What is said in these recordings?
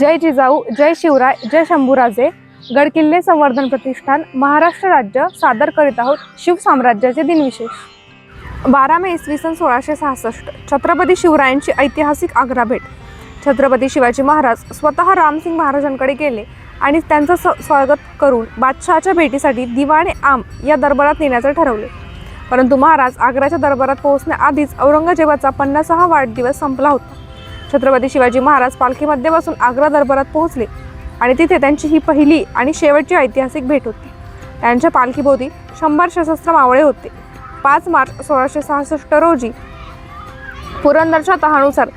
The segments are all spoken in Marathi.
जय जिजाऊ जय शिवराय जय शंभूराजे. गडकिल्ले संवर्धन प्रतिष्ठान महाराष्ट्र राज्य सादर करीत आहोत शिवसाम्राज्याचे दिनविशेष. बारा मे इसवी सन सोळाशे सहासष्ट छत्रपती शिवरायांची ऐतिहासिक आग्रा भेट छत्रपती शिवाजी महाराज स्वतः रामसिंग महाराजांकडे गेले आणि त्यांचं स स्वागत करून बादशहाच्या भेटीसाठी दिवाणे आम या दरबारात नेण्याचे ठरवले. परंतु महाराज आग्र्याच्या दरबारात पोहोचण्याआधीच औरंगजेबाचा पन्नासावा वाढदिवस संपला होता. छत्रपती शिवाजी महाराज पालखीमध्ये बसून आग्रा दरबारात पोहोचले आणि तिथे त्यांची ही पहिली आणि शेवटची ऐतिहासिक भेट होती. त्यांच्या पालखीभोवती शंभर सशस्त्र मावळे होते. पाच मार्च सोळाशे सहासष्ट रोजी पुरंदरच्या तहानुसार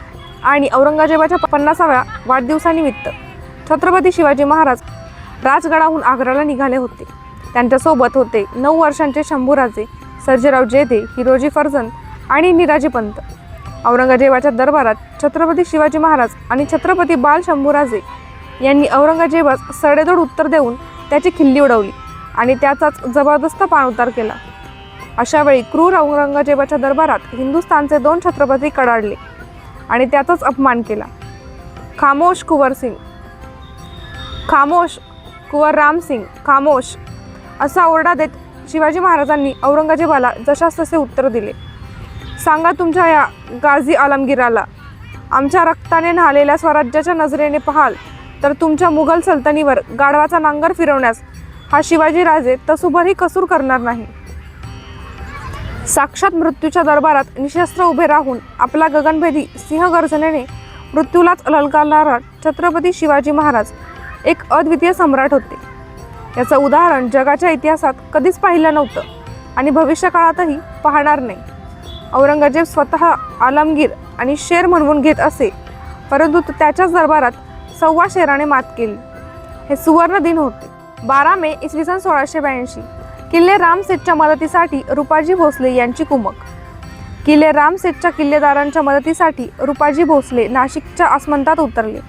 आणि औरंगजेबाच्या पन्नासाव्या वाढदिवसानिमित्त छत्रपती शिवाजी महाराज राजगडाहून आग्र्याला निघाले होते. त्यांच्यासोबत होते नऊ वर्षांचे शंभूराजे सर्जेराव जेधे हिरोजी फर्जंद आणि निराजी पंत. औरंगजेबाच्या दरबारात छत्रपती शिवाजी महाराज आणि छत्रपती बाल शंभूराजे यांनी औरंगजेबास सडेदोड उत्तर देऊन त्याची खिल्ली उडवली आणि त्याचाच जबरदस्त पाणउतार केला. अशावेळी क्रूर औरंगजेबाच्या दरबारात हिंदुस्थानचे दोन छत्रपती कडाडले आणि त्याचाच अपमान केला. खामोश कुंवर सिंग. खामोश कुंवर रामसिंग खामोश असा ओरडा देत शिवाजी महाराजांनी औरंगजेबाला जशास तसे उत्तर दिले. सांगा तुमच्या या गाझी आलमगीराला. आमच्या रक्ताने न्हालेल्या स्वराज्याच्या नजरेने पाहाल तर तुमच्या मुघल सल्तनीवर गाढवाचा नांगर फिरवण्यास हा शिवाजीराजे तसुभरही कसूर करणार नाही. साक्षात मृत्यूच्या दरबारात निशस्त्र उभे राहून आपला गगनभेदी सिंहगर्जनेने मृत्यूलाच ललकारणारा छत्रपती शिवाजी महाराज एक अद्वितीय सम्राट होते. याचं उदाहरण जगाच्या इतिहासात कधीच पाहिलं नव्हतं आणि भविष्यकाळातही पाहणार नाही. औरंगजेब स्वतः आलमगीर आणि शेर म्हणवून घेत असे. परंतु त्याच्याच दरबारात सव्वा शेराने मात केली. हे सुवर्ण दिन होते. बारा मे इसवी सन सोळाशे ब्याऐंशी. किल्ले रामसेठच्या मदतीसाठी रुपाजी भोसले यांची कुमक. किल्ले रामसेठच्या किल्लेदारांच्या मदतीसाठी रुपाजी भोसले नाशिकच्या आसमंतात उतरले.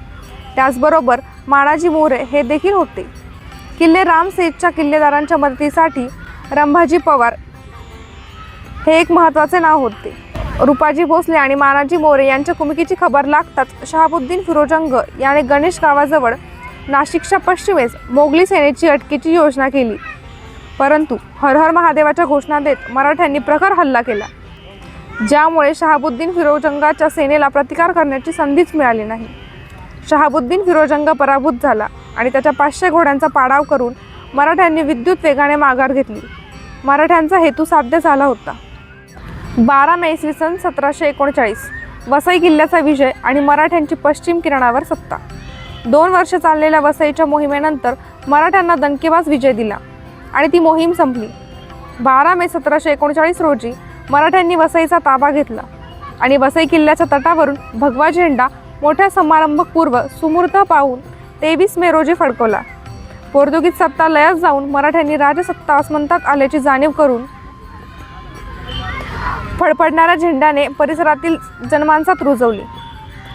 त्याचबरोबर मानाजी मोरे हे देखील होते. किल्ले रामसेटच्या किल्लेदारांच्या मदतीसाठी रंभाजी पवार हे एक महत्त्वाचे नाव होते. रुपाजी भोसले आणि मानाजी मोरे यांच्या कुमकीची खबर लागताच शहाबुद्दीन फिरोजंग याने गणेश गावाजवळ नाशिकच्या पश्चिमेस मोगली सेनेची अटकेची योजना केली. परंतु हर हर महादेवाच्या घोषणा देत मराठ्यांनी प्रखर हल्ला केला. ज्यामुळे शहाबुद्दीन फिरोजंगाच्या सेनेला प्रतिकार करण्याची संधीच मिळाली नाही. शहाबुद्दीन फिरोजंग पराभूत झाला आणि त्याच्या पाचशे घोड्यांचा पाडाव करून मराठ्यांनी विद्युत वेगाने माघार घेतली. मराठ्यांचा हेतू साध्य झाला होता. बारा मे इसवी सन सतराशे एकोणचाळीस. वसई किल्ल्याचा विजय आणि मराठ्यांची पश्चिम किरणावर सत्ता. दोन वर्ष चाललेल्या वसईच्या मोहिमेनंतर मराठ्यांना दणकेबाज विजय दिला आणि ती मोहीम संपली. बारा मे सतराशे एकोणचाळीस रोजी मराठ्यांनी वसईचा ताबा घेतला आणि वसई किल्ल्याच्या तटावरून भगवा झेंडा मोठ्या समारंभपूर्व सुमूर्त पाहून तेवीस मे रोजी फडकवला. पोर्तुगीज सत्ता लयात जाऊन मराठ्यांनी राजसत्ता अस्मंतात आल्याची जाणीव करून फडफडणाऱ्या झेंड्याने परिसरातील जनमानसात रुजवली.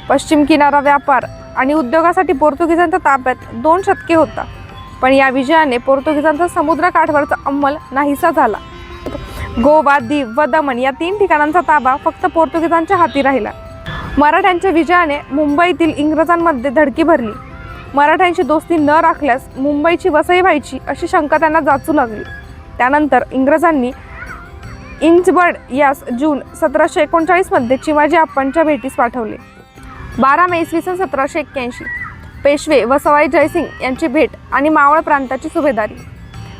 पश्चिम किनारा व्यापार आणि उद्योगासाठी पोर्तुगीजांच्या ताब्यात दोन शतके होता. पण या विजयाने पोर्तुगीजांचा समुद्रकाठवरचा अंमल नाहीसा झाला. गोवा दीव व दमण या तीन ठिकाणांचा ताबा फक्त पोर्तुगीजांच्या हाती राहिला. मराठ्यांच्या विजयाने मुंबईतील इंग्रजांमध्ये धडकी भरली. मराठ्यांची दोस्ती न राखल्यास मुंबईची वसई व्हायची अशी शंका त्यांना जाचू लागली. त्यानंतर इंग्रजांनी इंचबर्ड यास जून सतराशे एकोणचाळीसमध्ये चिमाजी आप्पांच्या भेटीस पाठवले. बारा मे इसवी सन सतराशे एक्क्याऐंशी. पेशवे व सवाई जयसिंग यांची भेट आणि मावळ प्रांताची सुभेदारी.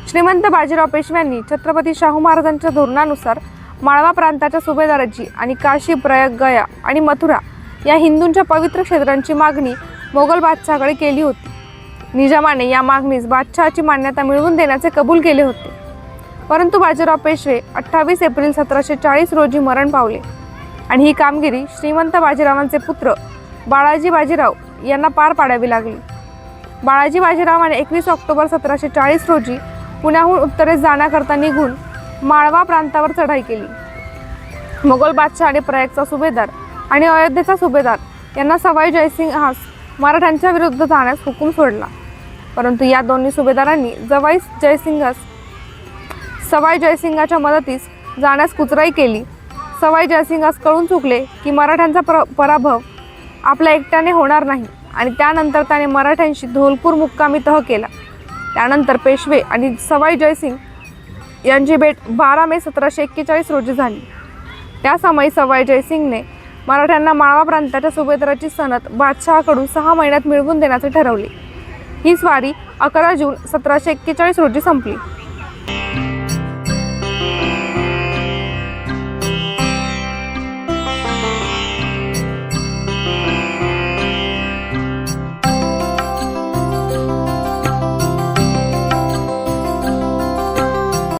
श्रीमंत बाजीराव पेशव्यांनी छत्रपती शाहू महाराजांच्या धोरणानुसार माळवा प्रांताच्या सुभेदाराची आणि काशी प्रयाग गया आणि मथुरा या हिंदूंच्या पवित्र क्षेत्रांची मागणी मोगल बादशहाकडे केली होती. निजामाने या मागणीस बादशहाची मान्यता मिळवून देण्याचे कबूल केले होते. परंतु बाजीराव पेशवे अठ्ठावीस एप्रिल सतराशे चाळीस रोजी मरण पावले. आणि ही कामगिरी श्रीमंत बाजीरावांचे पुत्र बाळाजी बाजीराव यांना पार पाडावी लागली. बाळाजी बाजीरावाने एकवीस ऑक्टोबर सतराशे चाळीस रोजी पुण्याहून उत्तरेस जाण्याकरता निघून माळवा प्रांतावर चढाई केली. मोगल बादशाह आणि प्रयागचा सुभेदार आणि अयोध्येचा सुभेदार यांना सवाई जयसिंग हास मराठ्यांच्या विरुद्ध जाण्यास हुकूम सोडला. परंतु या दोन्ही सुभेदारांनी जवाई जयसिंगास सवाई जयसिंगाच्या मदतीस जाण्यास कुचराई केली. सवाई जयसिंगास कळून चुकले की मराठ्यांचा प्र पराभव आपल्या एकट्याने होणार नाही आणि त्यानंतर त्याने मराठ्यांशी धोलपूर मुक्कामी तह केला. त्यानंतर पेशवे आणि सवाई जयसिंग यांची भेट बारा मे सतराशे एक्केचाळीस रोजी झाली. त्या समयी सवाई जयसिंगने मराठ्यांना माळवा प्रांताच्या सुभेदाराची सनद बादशहाकडून सहा महिन्यात मिळवून देण्याचे ठरवले. ही स्वारी अकरा जून सतराशे एक्केचाळीस रोजी संपली.